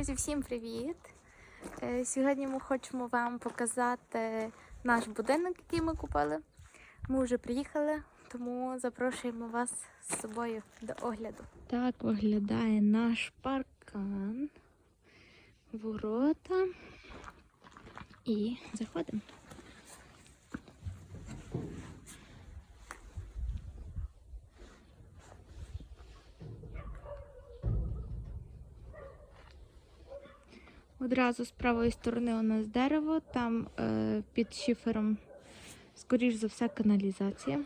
Друзі, всім привіт! Е, Сьогодні ми хочемо вам показати наш будинок, який ми купили. Ми вже приїхали, тому запрошуємо вас з собою до огляду. Так виглядає наш паркан, ворота і заходимо. Одразу з правої сторони у нас дерево, там е, під шифером, скоріш за все, каналізація.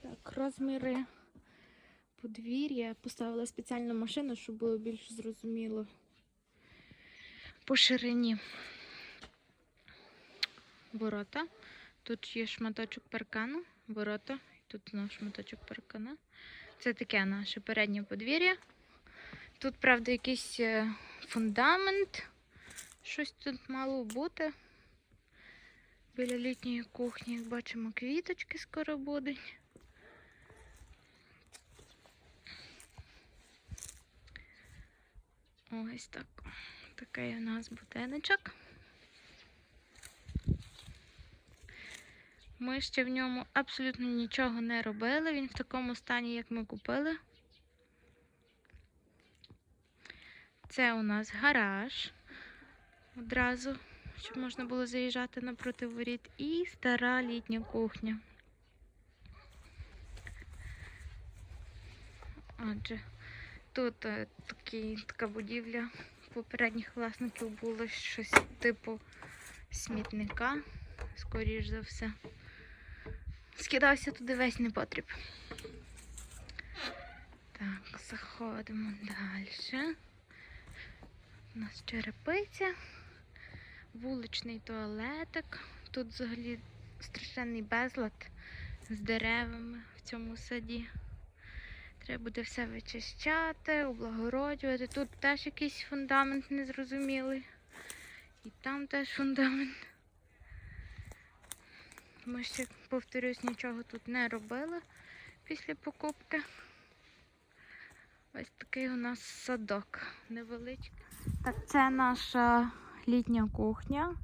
Так, розміри подвір'я. Поставила спеціальну машину, щоб було більш зрозуміло по ширині ворота. Тут є шматочок паркану, ворота, тут знову шматочок паркана. Це таке наше переднє подвір'я. Тут, правда, якийсь е, фундамент. Щось тут мало бути. Біля літньої кухні, як бачимо, квіточки скоро будуть. Ось так. Такий у нас будиночок. Ми ще в ньому абсолютно нічого не робили. Він в такому стані, як ми купили. Це у нас гараж. Одразу, щоб можна було заїжджати напроти воріт. І стара літня кухня. Отже, тут е, такий, така будівля попередніх власників було щось типу смітника, скоріш за все. Скидався туди весь непотріб. Так, заходимо далі. У нас черепиця, вуличний туалетик. Тут взагалі страшенний безлад з деревами в цьому саді. Треба буде все вичищати, облагороджувати. Тут теж якийсь фундамент незрозумілий. І там теж фундамент. Ми ще, повторюсь, нічого тут не робили після покупки. Ось такий у нас садок невеличкий. Так, це наша літня кухня,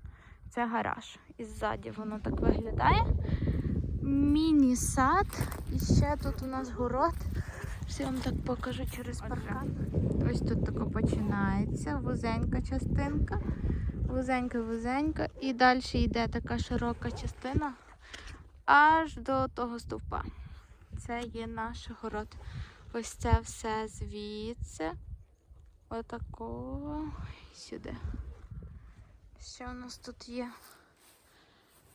це гараж. І ззаді воно так виглядає. Міні-сад. І ще тут у нас город. Все вам так покажу через паркан. Ось тут тако починається вузенька частинка. Вузенька, вузенька. І далі йде така широка частина аж до того стовпа. Це є наш город. Ось це все звідси. Отакого і сюди. Що у нас тут є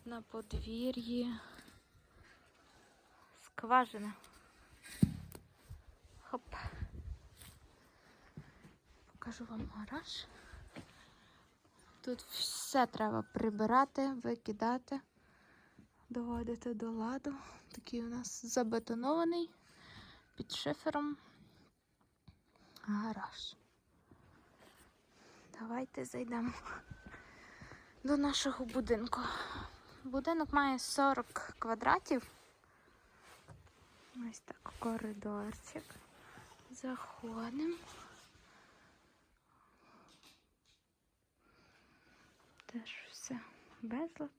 на подвір'ї? Скважина. Покажу вам гараж. Тут все треба прибирати, викидати, доводити до ладу. Такий у нас забетонований під шифером гараж. Давайте зайдемо до нашого будинку. Будинок має 40 квадратів. Ось так коридорчик. Заходимо. Теж все безлад.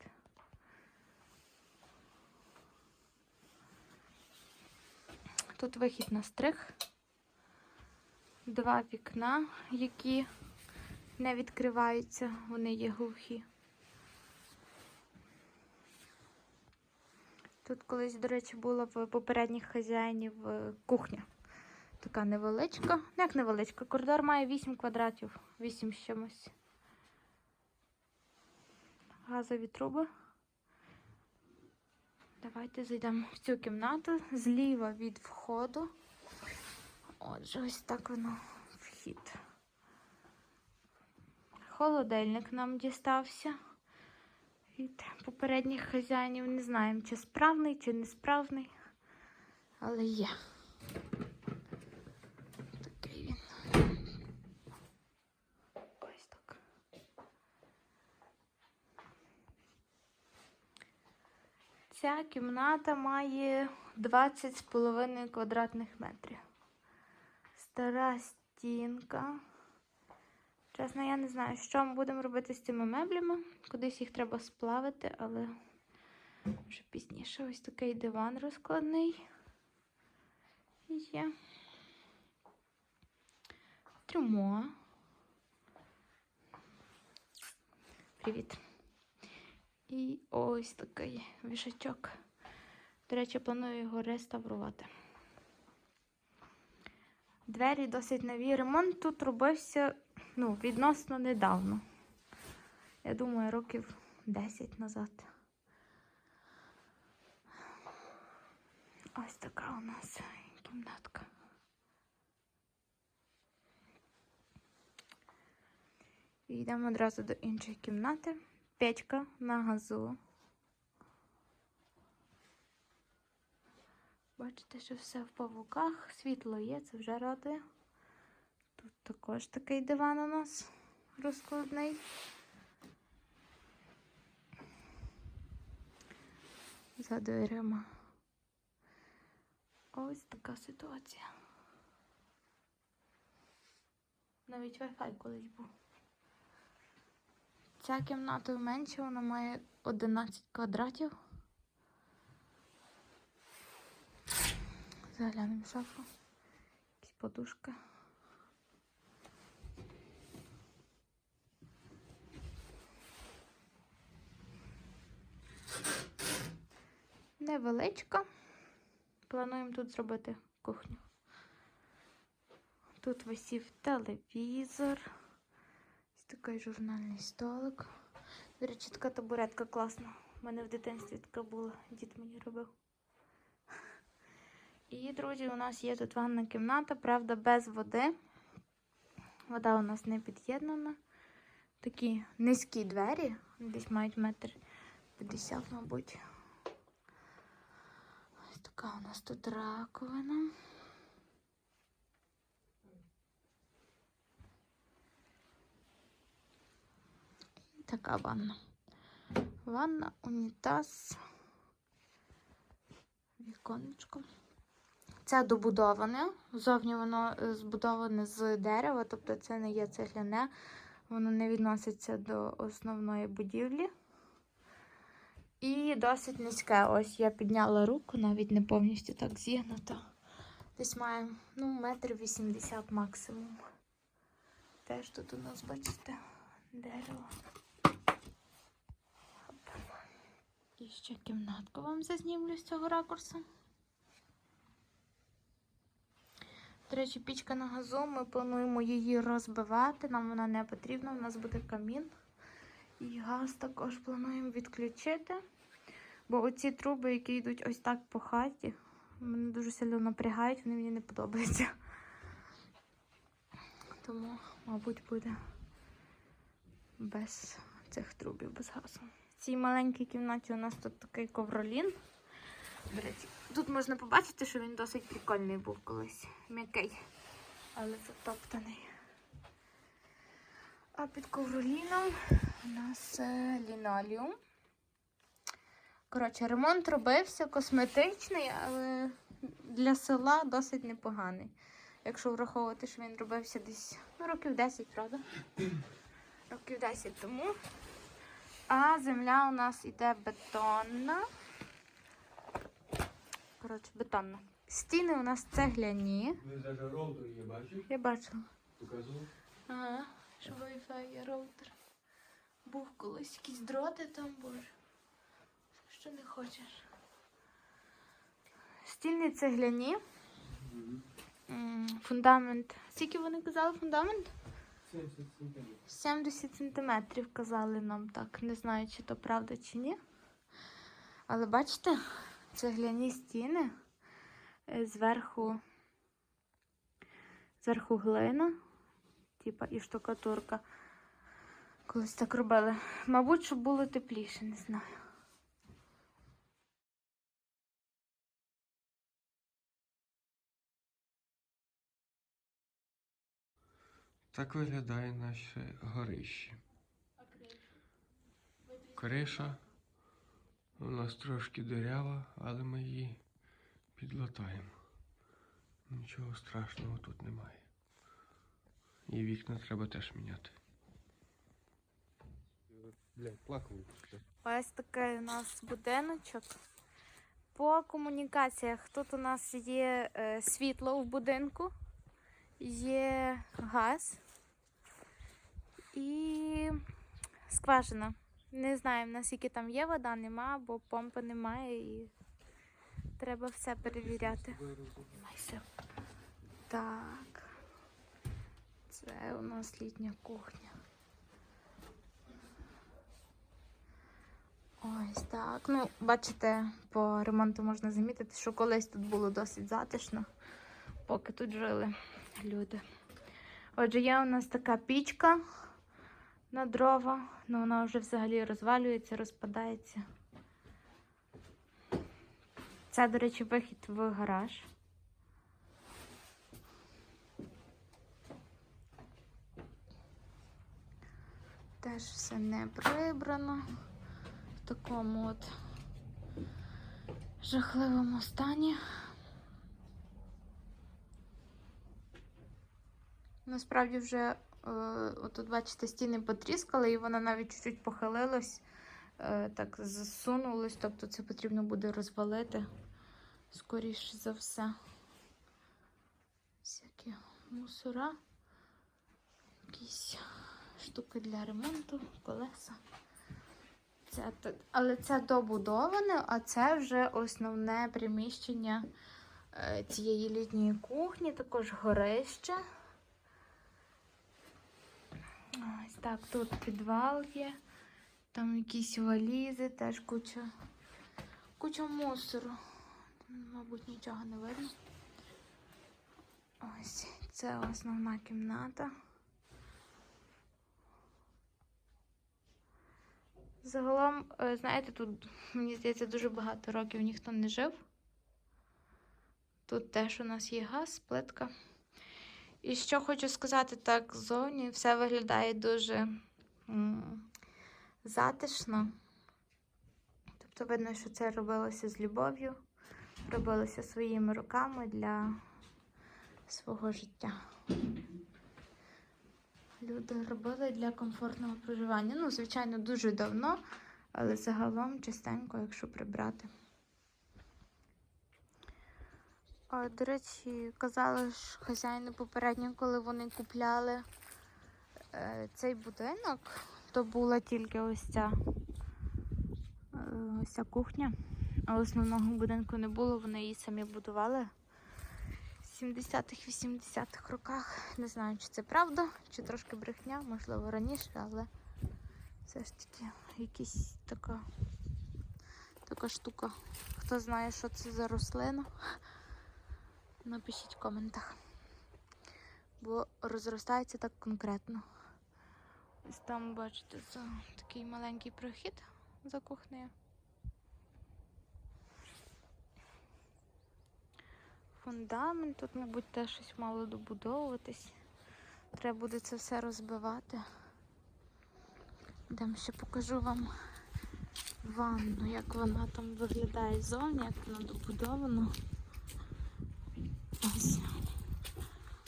Тут вихід на стрих. Два вікна, які не відкриваються, вони є глухі. Тут колись, до речі, була в попередніх хазяїнів е, кухня. Така невеличка. Ну, як невеличка. Коридор має 8 квадратів, 8 з чимось. Газові труби. Давайте зайдемо в цю кімнату зліва від входу. Отже, ось так воно вхід. Холодильник нам дістався від попередніх хазяїнів. Не знаємо, чи справний, чи несправний, але є. Такий він. Ця кімната має 20,5 квадратних метрів. Стара стінка. Чесно, я не знаю, що ми будемо робити з цими меблями. Кудись їх треба сплавити, але вже пізніше ось такий диван розкладний. Є. Трюмо. Привіт. І ось такий вішачок. До речі, планую його реставрувати. Двері досить нові. Ремонт тут робився ну, відносно недавно. Я думаю, років 10 назад. Ось така у нас кімнатка. І йдемо одразу до іншої кімнати. Печка на газу. Бачите, що все в павуках, світло є, це вже радує. Тут також такий диван у нас розкладний. За дверима. Ось така ситуація. Навіть Wi-Fi колись був. Ця кімната менше, вона має 11 квадратів. Заглянемо шафу. Якісь подушки. Невеличка. Плануємо тут зробити кухню. Тут висів телевізор. Такий журнальний столик. До речі, така табуретка класна. У мене в дитинстві така була, дід мені робив. І, друзі, у нас є тут ванна кімната, правда, без води. Вода у нас не під'єднана. Такі низькі двері, десь мають метр п'ятдесят, мабуть. Ось така у нас тут раковина. Така ванна. Ванна, унітаз, віконечко. Це добудоване. Зовні воно е, збудоване з дерева, тобто це не є цегляне, воно не відноситься до основної будівлі. І досить низьке. Ось я підняла руку, навіть не повністю так зігнута. Десь має ну, метр вісімдесят максимум. Теж тут у нас, бачите, дерево. І ще кімнатку вам зазнімлю з цього ракурсу. До речі, пічка на газу, ми плануємо її розбивати, нам вона не потрібна, у нас буде камін. І газ також плануємо відключити. Бо оці труби, які йдуть ось так по хаті, мене дуже сильно напрягають, вони мені не подобаються. Тому, мабуть, буде без цих трубів, без газу. В цій маленькій кімнаті у нас тут такий ковролін. До тут можна побачити, що він досить прикольний був колись. М'який, але затоптаний. А під ковроліном у нас е, лінолеум. Коротше, ремонт робився косметичний, але для села досить непоганий. Якщо враховувати, що він робився десь ну, років 10, правда? Років 10 тому. А земля у нас іде бетонна. Коротше, бетонна. Стіни у нас цегляні. Ви даже роутер є, бачиш? Я бачила. Показував. Ага, що Wi-Fi є роутер. Був колись якісь дроти там, боже. Що не хочеш. Стільні цегляні. М, Фундамент. Скільки вони казали фундамент? 70 сантиметрів. 70 сантиметрів казали нам так. Не знаю, чи то правда, чи ні. Але бачите, цегляні стіни. Е, Зверху, зверху глина, типа і штукатурка. Колись так робили. Мабуть, щоб було тепліше, не знаю. Так виглядає наше горище. Криша У нас трошки дирява, але ми її підлатаємо. Нічого страшного тут немає. І вікна треба теж міняти. Ось такий у нас будиночок. По комунікаціях тут у нас є е, світло в будинку, є газ і скважина. Не знаю, наскільки там є вода, нема, бо помпи немає і треба все перевіряти. Так. Це у нас літня кухня. Ось так. Ну, бачите, по ремонту можна замітити, що колись тут було досить затишно, поки тут жили люди. Отже, є у нас така пічка на дрова, але вона вже взагалі розвалюється, розпадається. Це, до речі, вихід в гараж. Теж все не прибрано в такому от жахливому стані. Насправді вже отут, бачите, стіни потріскали, і вона навіть чуть-чуть похилилась, е, так засунулась, тобто це потрібно буде розвалити, скоріше за все. Всякі мусора, якісь штуки для ремонту, колеса. Це, але це добудоване, а це вже основне приміщення е, цієї літньої кухні, також горище. Ось так, тут підвал є, там якісь валізи, теж куча, куча мусору. Мабуть, нічого не видно. Ось це основна кімната. Загалом, е, знаєте, тут, мені здається, дуже багато років ніхто не жив. Тут теж у нас є газ, плитка. І що хочу сказати, так, ззовні все виглядає дуже затишно. Тобто видно, що це робилося з любов'ю, робилося своїми руками для свого життя. Люди робили для комфортного проживання. Ну, звичайно, дуже давно, але загалом частенько, якщо прибрати. А, до речі, казали ж хазяїни попередньо, коли вони купляли е, цей будинок, то була тільки ось ця, е, ось ця кухня, а основного будинку не було, вони її самі будували. в 70-х, 80-х роках. Не знаю, чи це правда, чи трошки брехня, можливо, раніше, але все ж таки якась така, така штука. Хто знає, що це за рослина, напишіть в коментах. Бо розростається так конкретно. Ось там, бачите, за такий маленький прохід за кухнею. Фундамент, тут, мабуть, теж щось мало добудовуватись. Треба буде це все розбивати. Йдемо ще покажу вам ванну, як вона там виглядає ззовні, як вона добудована.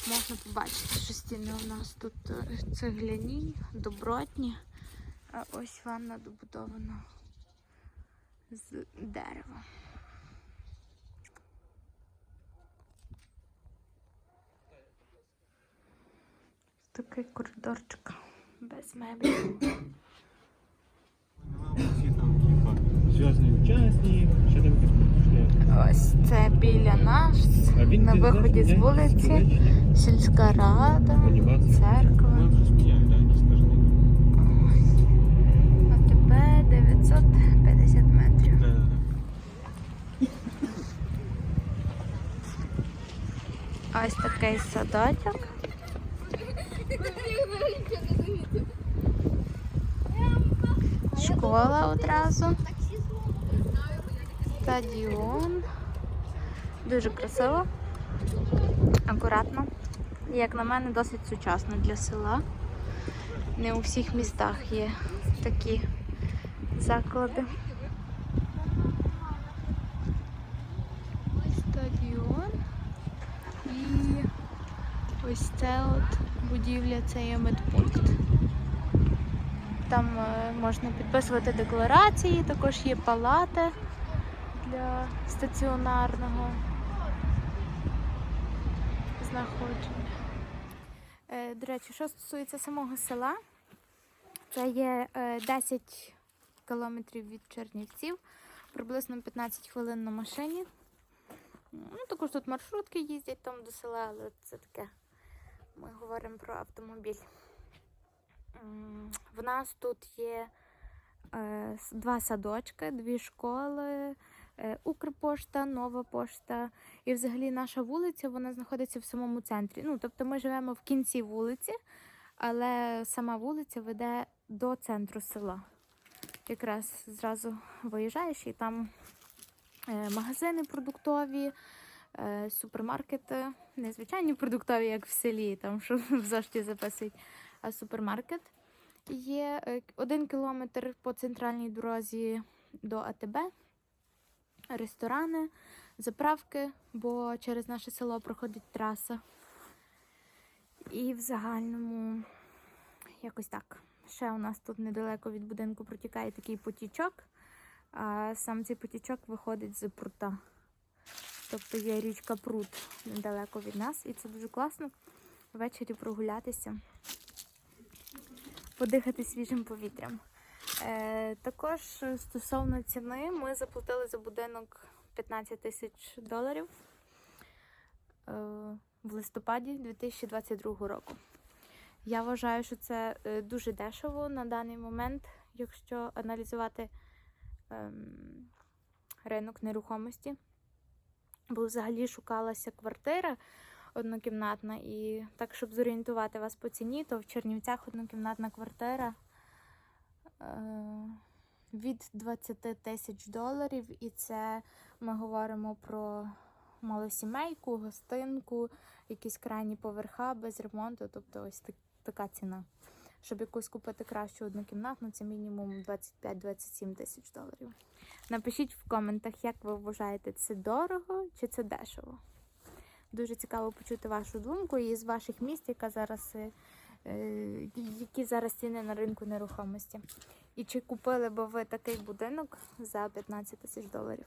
Можна побачити, що стіни у нас тут е, цегляні, добротні, а ось ванна добудована з дерева. Такий коридорчик без меблів. Всі там, типа, зв'язані учасні, ще там якісь прийшли. Ось це біля нас, на виході з вулиці, сільська рада, церква. Ну. АТБ 950 метрів. Ось такий садочок. Школа одразу стадіон. Дуже красиво, акуратно. Як на мене, досить сучасно для села. Не у всіх містах є такі заклади. Стадіон і ось це от будівля, це є медпункт. Там е, можна підписувати декларації, також є палати для стаціонарного знаходження. Е, До речі, що стосується самого села, це є е, 10 кілометрів від Чернівців, приблизно 15 хвилин на машині. Ну, також тут маршрутки їздять там до села, але це таке. Ми говоримо про автомобіль. В нас тут є е, два садочки, дві школи, е, Укрпошта, Нова пошта. І взагалі наша вулиця вона знаходиться в самому центрі. Ну, тобто ми живемо в кінці вулиці, але сама вулиця веде до центру села. Якраз зразу виїжджаєш і там е, магазини продуктові, е, супермаркети, не звичайні продуктові, як в селі, там що в записують, а супермаркет. Є е, один кілометр по центральній дорозі до АТБ, ресторани, заправки, бо через наше село проходить траса. І в загальному якось так. Ще у нас тут недалеко від будинку протікає такий потічок, а сам цей потічок виходить з прута. Тобто є річка Прут недалеко від нас, і це дуже класно ввечері прогулятися, подихати свіжим повітрям. Е, також стосовно ціни, ми заплатили за будинок 15 тисяч доларів е, в листопаді 2022 року. Я вважаю, що це е, дуже дешево на даний момент, якщо аналізувати ем, ринок нерухомості. Бо взагалі шукалася квартира однокімнатна, і так, щоб зорієнтувати вас по ціні, то в Чернівцях однокімнатна квартира е, від 20 тисяч доларів, і це ми говоримо про малосімейку, гостинку, якісь крайні поверха без ремонту, тобто ось так, така ціна. Щоб якусь купити кращу однокімнатну, це мінімум 25-27 тисяч доларів. Напишіть в коментах, як ви вважаєте, це дорого чи це дешево. Дуже цікаво почути вашу думку і з ваших міст, яка зараз, е, е, які зараз ціни на ринку нерухомості. І чи купили би ви такий будинок за 15 тисяч доларів?